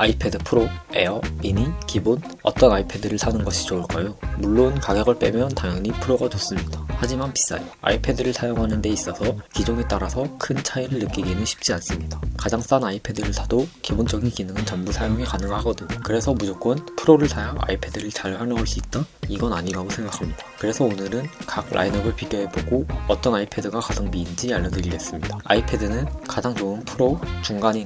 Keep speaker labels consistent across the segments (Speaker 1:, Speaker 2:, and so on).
Speaker 1: 아이패드 프로, 에어, 미니, 기본 어떤 아이패드를 사는 것이 좋을까요? 물론 가격을 빼면 당연히 프로가 좋습니다. 하지만 비싸요. 아이패드를 사용하는 데 있어서 기종에 따라서 큰 차이를 느끼기는 쉽지 않습니다. 가장 싼 아이패드를 사도 기본적인 기능은 전부 사용이 가능하거든요. 그래서 무조건 프로를 사야 아이패드를 잘 활용할 수 있다? 이건 아니라고 생각합니다. 그래서 오늘은 각 라인업을 비교해보고 어떤 아이패드가 가성비인지 알려드리겠습니다. 아이패드는 가장 좋은 프로,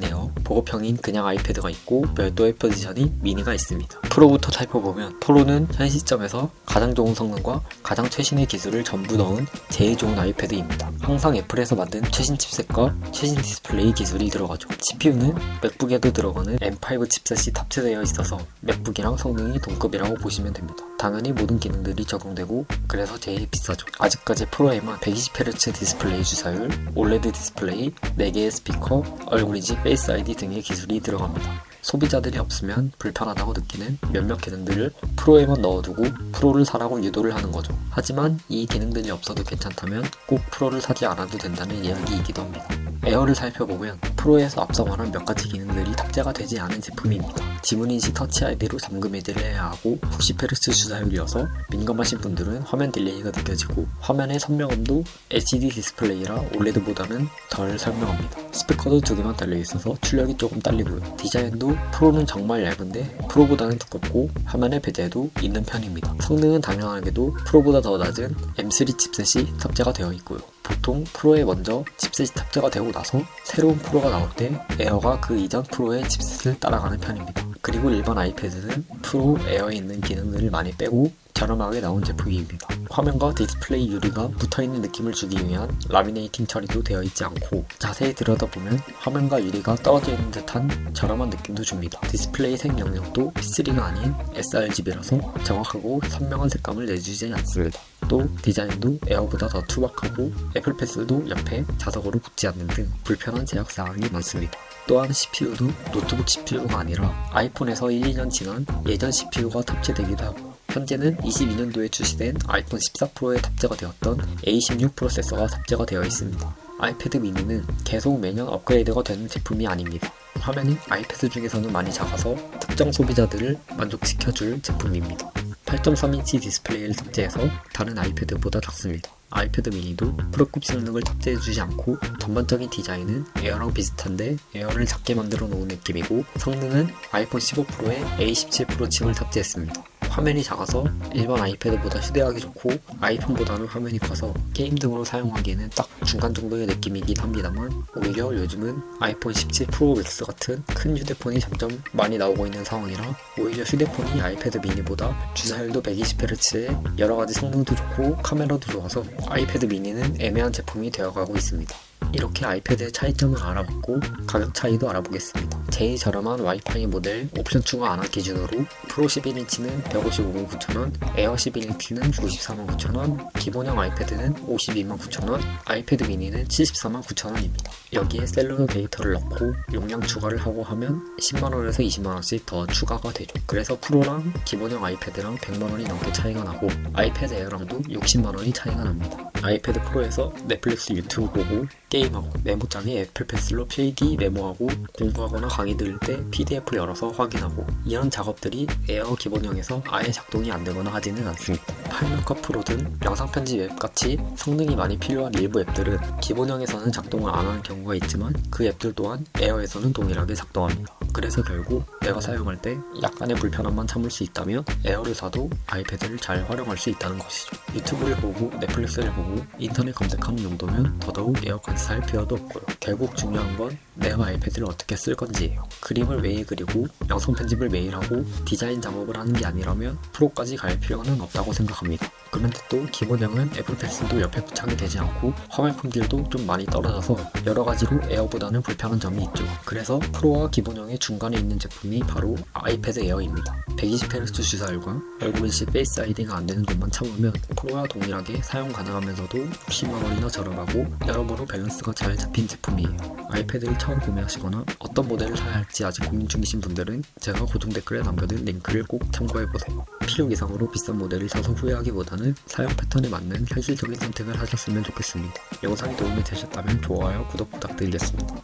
Speaker 1: 에어, 보급형인 그냥 아이패드가 있고 별도의 포지션인 미니가 있습니다. 프로부터 살펴보면 프로는 현 시점에서 가장 좋은 성능과 가장 최신의 기술을 전부 넣은 제일 좋은 아이패드입니다. 항상 애플에서 만든 최신 칩셋과 최신 디스플레이 기술이 들어가죠. CPU는 맥북에도 들어가는 M5 칩셋이 탑재되어 있어서 맥북이랑 성능이 동급이라고 보시면 됩니다. 당연히 모든 기능들이 적용되고 그래서 제일 비싸죠. 아직까지 프로에만 120Hz 디스플레이 주사율, OLED 디스플레이, 4개의 스피커, 얼굴인지 페이스 아이디 등의 기술이 들어갑니다. 소비자들이 없으면 불편하다고 느끼는 몇몇 기능들을 프로에만 넣어두고 프로를 사라고 유도를 하는 거죠. 하지만 이 기능들이 없어도 괜찮다면 꼭 프로를 사지 않아도 된다는 이야기이기도 합니다. 에어를 살펴보면 프로에서 앞서 말한 몇 가지 기능들이 탑재가 되지 않은 제품입니다. 지문인식 터치 아이디로 잠금 해제를 해야 하고 90Hz 주사율이어서 민감하신 분들은 화면 딜레이가 느껴지고 화면의 선명함도 LCD 디스플레이라 OLED보다는 덜 선명합니다. 스피커도 두 개만 달려있어서 출력이 조금 딸리고요. 디자인도 프로는 정말 얇은데 프로보다는 두껍고 화면의 배제도 있는 편입니다. 성능은 당연하게도 프로보다 더 낮은 M3 칩셋이 탑재가 되어 있고요. 보통 프로에 먼저 칩셋이 탑재가 되고 나서 새로운 프로가 나올 때 에어가 그 이전 프로의 칩셋을 따라가는 편입니다. 그리고 일반 아이패드는 프로 에어에 있는 기능들을 많이 빼고 저렴하게 나온 제품입니다. 화면과 디스플레이 유리가 붙어있는 느낌을 주기 위한 라미네이팅 처리도 되어 있지 않고 자세히 들여다보면 화면과 유리가 떨어져 있는 듯한 저렴한 느낌도 줍니다. 디스플레이 색 영역도 P3가 아닌 sRGB라서 정확하고 선명한 색감을 내주지 않습니다. 또 디자인도 에어보다 더 투박하고 애플 펜슬도 옆에 자석으로 붙지 않는 등 불편한 제약 사항이 많습니다. 또한 CPU도 노트북 CPU가 아니라 아이폰에서 1, 2년 지난 예전 CPU가 탑재되기도 하고 현재는 22년도에 출시된 아이폰 14 프로에 탑재가 되었던 A16 프로세서가 탑재가 되어 있습니다. 아이패드 미니는 계속 매년 업그레이드가 되는 제품이 아닙니다. 화면이 아이패드 중에서는 많이 작아서 특정 소비자들을 만족시켜줄 제품입니다. 8.3인치 디스플레이를 탑재해서 다른 아이패드보다 작습니다. 아이패드 미니도 프로급 성능을 탑재해주지 않고 전반적인 디자인은 에어랑 비슷한데 에어를 작게 만들어 놓은 느낌이고 성능은 아이폰 15 프로에 A17 프로 칩을 탑재했습니다. 화면이 작아서 일반 아이패드보다 휴대하기 좋고 아이폰보다는 화면이 커서 게임 등으로 사용하기에는 딱 중간 정도의 느낌이긴 합니다만 오히려 요즘은 아이폰 17 프로 맥스 같은 큰 휴대폰이 점점 많이 나오고 있는 상황이라 오히려 휴대폰이 아이패드 미니보다 주사율도 120Hz에 여러가지 성능도 좋고 카메라도 좋아서 아이패드 미니는 애매한 제품이 되어가고 있습니다. 이렇게 아이패드의 차이점을 알아봤고 가격 차이도 알아보겠습니다. 제일 저렴한 와이파이 모델 옵션 추가 안한 기준으로 프로 11인치는 155만 9천원, 에어 11인치는 94만 9천원, 기본형 아이패드는 52만 9천원, 아이패드 미니는 74만 9천원입니다. 여기에 셀룰러 데이터를 넣고 용량 추가를 하고 하면 10만원에서 20만원씩 더 추가가 되죠. 그래서 프로랑 기본형 아이패드랑 100만원이 넘게 차이가 나고 아이패드 에어랑도 60만원이 차이가 납니다. 아이패드 프로에서 넷플릭스 유튜브 보고 게임하고 메모장에 애플 펜슬로 필기 메모하고 공부하거나 강의 들을 때 PDF 열어서 확인하고 이런 작업들이 에어 기본형에서 아예 작동이 안 되거나 하지는 않습니다. 파이널컷 프로 등 영상 편집 앱 같이 성능이 많이 필요한 일부 앱들은 기본형에서는 작동을 안 하는 경우가 있지만 그 앱들 또한 에어에서는 동일하게 작동합니다. 그래서 결국 내가 사용할 때 약간의 불편함만 참을 수 있다면 에어를 사도 아이패드를 잘 활용할 수 있다는 것이죠. 유튜브를 보고 넷플릭스를 보고 인터넷 검색하는 정도면 더더욱 에어까지 살 필요도 없고요. 결국 중요한 건 내가 아이패드를 어떻게 쓸 건지예요. 그림을 매일 그리고 영상 편집을 매일 하고 디자인 작업을 하는 게 아니라면 프로까지 갈 필요는 없다고 생각합니다. 그런데 또 기본형은 애플 펜슬도 옆에 부착이 되지 않고 화면 품질도 좀 많이 떨어져서 여러 가지로 에어보다는 불편한 점이 있죠. 그래서 프로와 기본형의 중간에 있는 제품이 바로 아이패드 에어입니다. 120Hz 주사율과 얼굴인식 페이스 아이디가 안 되는 것만 참으면 프로와 동일하게 사용 가능하면서도 10만 원이나 저렴하고 여러모로 밸런스가 잘 잡힌 제품이에요. 아이패드를 처음 구매하시거나 어떤 모델을 사야 할지 아직 고민 중이신 분들은 제가 고정 댓글에 남겨둔 링크를 꼭 참고해보세요. 필요 이상으로 비싼 모델을 사서 후회 하기보다는 사용 패턴에 맞는 현실적인 선택을 하셨으면 좋겠습니다. 영상이 도움이 되셨다면 좋아요, 구독 부탁드리겠습니다.